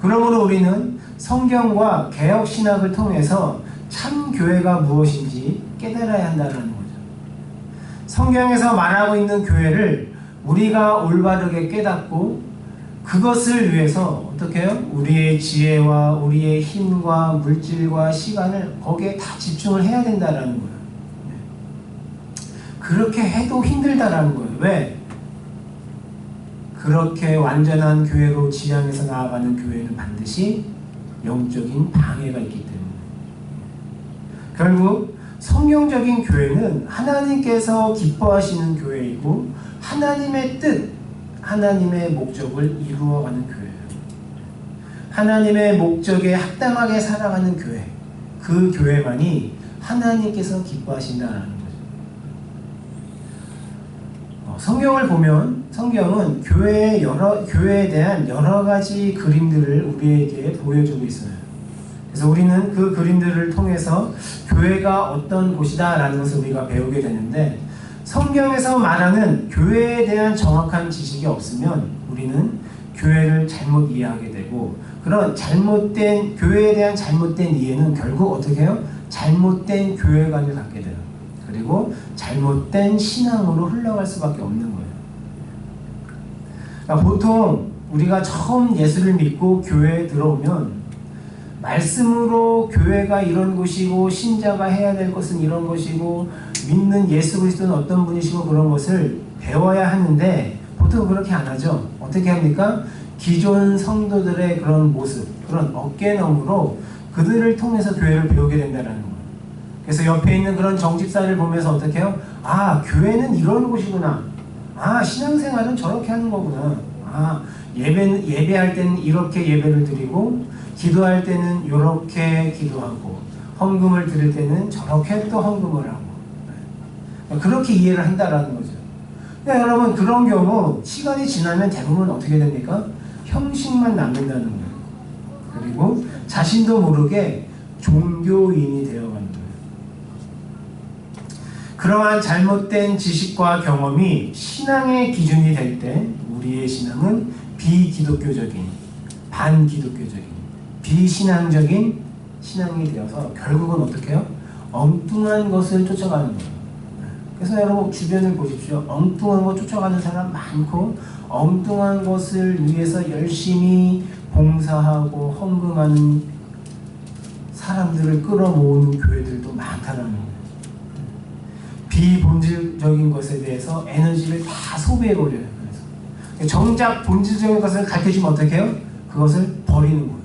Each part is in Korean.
그러므로 우리는 성경과 개혁 신학을 통해서 참 교회가 무엇인지 깨달아야 한다는 거죠. 성경에서 말하고 있는 교회를 우리가 올바르게 깨닫고 그것을 위해서 어떻게 해요? 우리의 지혜와 우리의 힘과 물질과 시간을 거기에 다 집중을 해야 된다라는 거예요. 네. 그렇게 해도 힘들다라는 거예요. 왜? 그렇게 완전한 교회로 지향해서 나아가는 교회는 반드시 영적인 방해가 있기 때문에 결국 성경적인 교회는 하나님께서 기뻐하시는 교회이고 하나님의 뜻, 하나님의 목적을 이루어가는 교회예요. 하나님의 목적에 합당하게 살아가는 교회, 그 교회만이 하나님께서 기뻐하신다는 성경을 보면 성경은 교회의 여러 교회에 대한 여러 가지 그림들을 우리에게 보여주고 있어요. 그래서 우리는 그 그림들을 통해서 교회가 어떤 곳이다라는 것을 우리가 배우게 되는데 성경에서 말하는 교회에 대한 정확한 지식이 없으면 우리는 교회를 잘못 이해하게 되고 그런 잘못된 교회에 대한 잘못된 이해는 결국 어떻게 해요? 잘못된 교회관을 갖게 돼요. 그리고 잘못된 신앙으로 흘러갈 수밖에 없는 거예요. 그러니까 보통 우리가 처음 예수를 믿고 교회에 들어오면 말씀으로 교회가 이런 곳이고 신자가 해야 될 것은 이런 것이고 믿는 예수 그리스도는 어떤 분이시고 그런 것을 배워야 하는데 보통 그렇게 안 하죠. 어떻게 합니까? 기존 성도들의 그런 모습, 그런 어깨너머로 그들을 통해서 교회를 배우게 된다는 거예요. 그래서 옆에 있는 그런 정집사를 보면서 어떻게 해요? 아, 교회는 이런 곳이구나. 아, 신앙생활은 저렇게 하는 거구나. 아, 예배, 예배할 때는 이렇게 예배를 드리고, 기도할 때는 이렇게 기도하고, 헌금을 드릴 때는 저렇게 또 헌금을 하고. 네. 그렇게 이해를 한다라는 거죠. 근데 여러분, 그런 경우, 시간이 지나면 대부분 어떻게 됩니까? 형식만 남는다는 거예요. 그리고 자신도 모르게 종교인이 거예요. 그러한 잘못된 지식과 경험이 신앙의 기준이 될 때 우리의 신앙은 비기독교적인, 반기독교적인, 비신앙적인 신앙이 되어서 결국은 어떻게 해요? 엉뚱한 것을 쫓아가는 거예요. 그래서 여러분 주변을 보십시오. 엉뚱한 것 쫓아가는 사람 많고 엉뚱한 것을 위해서 열심히 봉사하고 헌금하는 사람들을 끌어모으는 교회들도 많다는 거예요. 비본질적인 것에 대해서 에너지를 다 소비해버려요. 그래서 정작 본질적인 것을 가르쳐주면 어떻게 해요? 그것을 버리는 거예요.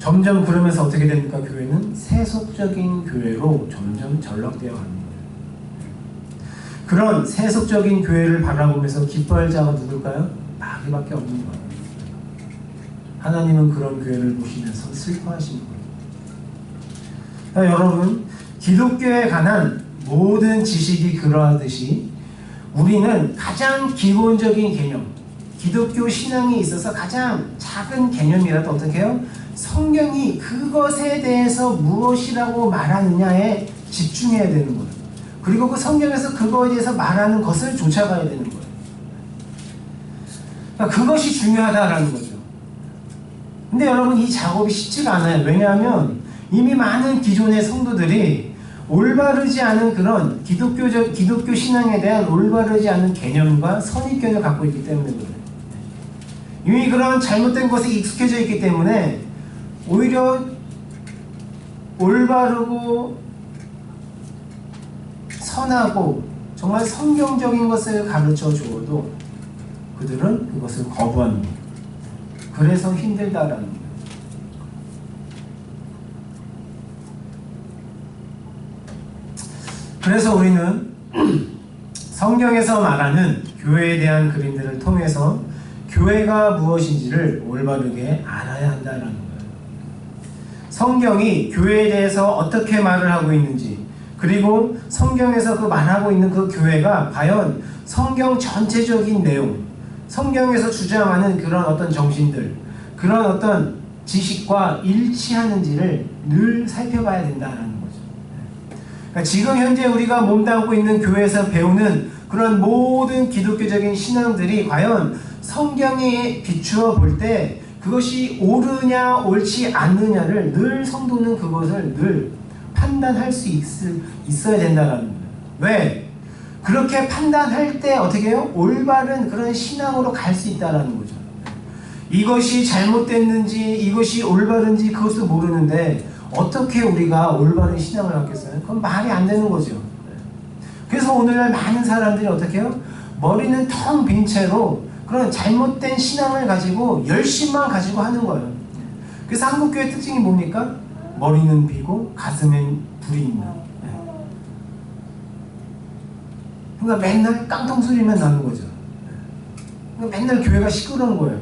점점 그러면서 어떻게 됩니까? 교회는 세속적인 교회로 점점 전락되어 거예요. 그런 세속적인 교회를 바라보면서 기뻐할 자가 누굴까요? 마귀밖에 없는 거예요. 하나님은 그런 교회를 보시면서 슬퍼하시는 거예요. 여러분, 기독교에 관한 모든 지식이 그러하듯이 우리는 가장 기본적인 개념, 기독교 신앙에 있어서 가장 작은 개념이라도 어떻게 해요? 성경이 그것에 대해서 무엇이라고 말하느냐에 집중해야 되는 거예요. 그리고 그 성경에서 그거에 대해서 말하는 것을 쫓아가야 되는 거예요. 그러니까 그것이 중요하다라는 거죠. 근데 여러분 이 작업이 쉽지가 않아요. 왜냐하면 이미 많은 기존의 성도들이 올바르지 않은 그런 기독교적 기독교 신앙에 대한 올바르지 않은 개념과 선입견을 갖고 있기 때문에 그래요. 이미 그런 잘못된 것에 익숙해져 있기 때문에 오히려 올바르고 선하고 정말 성경적인 것을 가르쳐 주어도 그들은 그것을 거부합니다. 그래서 힘들다라는 거예요. 그래서 우리는 성경에서 말하는 교회에 대한 그림들을 통해서 교회가 무엇인지를 올바르게 알아야 한다는 거예요. 성경이 교회에 대해서 어떻게 말을 하고 있는지, 그리고 성경에서 그 말하고 있는 그 교회가 과연 성경 전체적인 내용, 성경에서 주장하는 그런 어떤 정신들, 그런 어떤 지식과 일치하는지를 늘 살펴봐야 된다는 지금 현재 우리가 몸담고 있는 교회에서 배우는 그런 모든 기독교적인 신앙들이 과연 성경에 비추어 볼 때 그것이 옳으냐 옳지 않느냐를 늘 성도는 그것을 늘 판단할 수 있을, 있어야 된다는 거예요. 왜? 그렇게 판단할 때 어떻게 해요? 올바른 그런 신앙으로 갈 수 있다는 거죠. 이것이 잘못됐는지 이것이 올바른지 그것도 모르는데 어떻게 우리가 올바른 신앙을 갖겠어요? 그건 말이 안 되는 거죠. 그래서 오늘날 많은 사람들이 어떻게 해요? 머리는 텅 빈 채로 그런 잘못된 신앙을 가지고 열심만 가지고 하는 거예요. 그래서 한국교회 특징이 뭡니까? 머리는 비고 가슴엔 불이 있는. 네. 그러니까 맨날 깡통 소리만 나는 거죠. 그러니까 맨날 교회가 시끄러운 거예요.